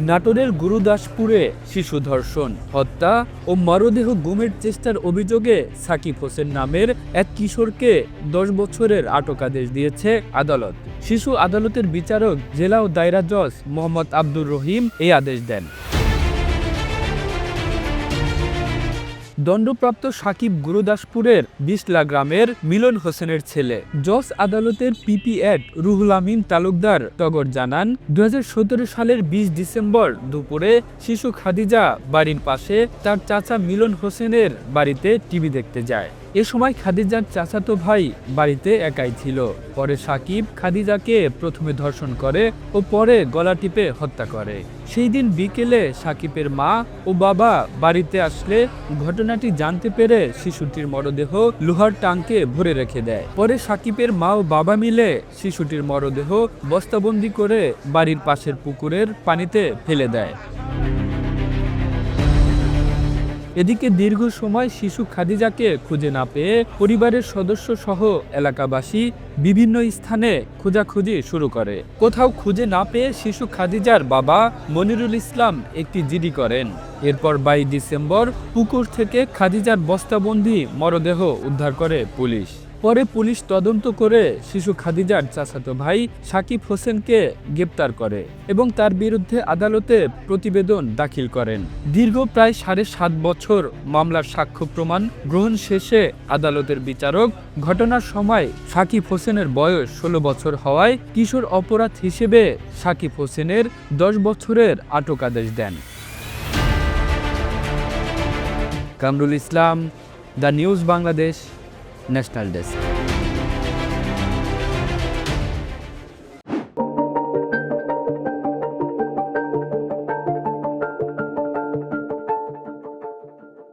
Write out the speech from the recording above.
নাটোরের গুরুদাসপুরে শিশু ধর্ষণ, হত্যা ও মরদেহ গুমের চেষ্টার অভিযোগে সাকিব হোসেন নামের এক কিশোরকে দশ বছরের আটকাদেশ দিয়েছে আদালত। শিশু আদালতের বিচারক জেলা ও দায়রা জজ মোহাম্মদ আব্দুর রহিম এই আদেশ দেন। দণ্ডপ্রাপ্ত সাকিব গুরুদাসপুরের বিশলা গ্রামের মিলন হোসেনের ছেলে। জজ আদালতের পিপি অ্যাড রুহুল আমিন তালুকদার টগর জানান দু হাজার সতেরো সালের ২০ ডিসেম্বর দুপুরে শিশু খাদিজা বাড়ির পাশে তার চাচা মিলন হোসেনের বাড়িতে টিভি দেখতে যায়। এ সময় খাদিজার চাচাতো ভাই বাড়িতে একাই ছিল। পরে সাকিব খাদিজাকে প্রথমে ধর্ষণ করে ও পরে গলা টিপে হত্যা করে। সেই দিন বিকেলে সাকিবের মা ও বাবা বাড়িতে আসলে ঘটনাটি জানতে পেরে শিশুটির মরদেহ লোহার টাঙ্কে ভরে রেখে দেয়। পরে সাকিবের মা ও বাবা মিলে শিশুটির মরদেহ বস্তাবন্দি করে বাড়ির পাশের পুকুরের পানিতে ফেলে দেয়। এদিকে দীর্ঘ সময় শিশু খাদিজাকে খুঁজে না পেয়ে পরিবারের সদস্য সহ এলাকাবাসী বিভিন্ন স্থানে খোঁজাখুঁজি শুরু করে। কোথাও খুঁজে না পেয়ে শিশু খাদিজার বাবা মনিরুল ইসলাম একটি জিডি করেন। এরপর বাইশ ডিসেম্বর পুকুর থেকে খাদিজার বস্তাবন্দি মরদেহ উদ্ধার করে পুলিশ। পরে পুলিশ তদন্ত করে শিশু খাদিজার চাচাতো ভাই সাকিব হোসেনকে গ্রেপ্তার করে এবং তার বিরুদ্ধে আদালতে প্রতিবেদন দাখিল করেন। দীর্ঘ প্রায় সাড়ে সাত বছর মামলার সাক্ষ্য প্রমাণ গ্রহণ শেষে আদালতের বিচারক ঘটনার সময় সাকিব হোসেনের বয়স ষোলো বছর হওয়ায় কিশোর অপরাধ হিসেবে সাকিব হোসেনের দশ বছরের আটক আদেশ দেন। Kamrul Islam, the news Bangladesh. National desk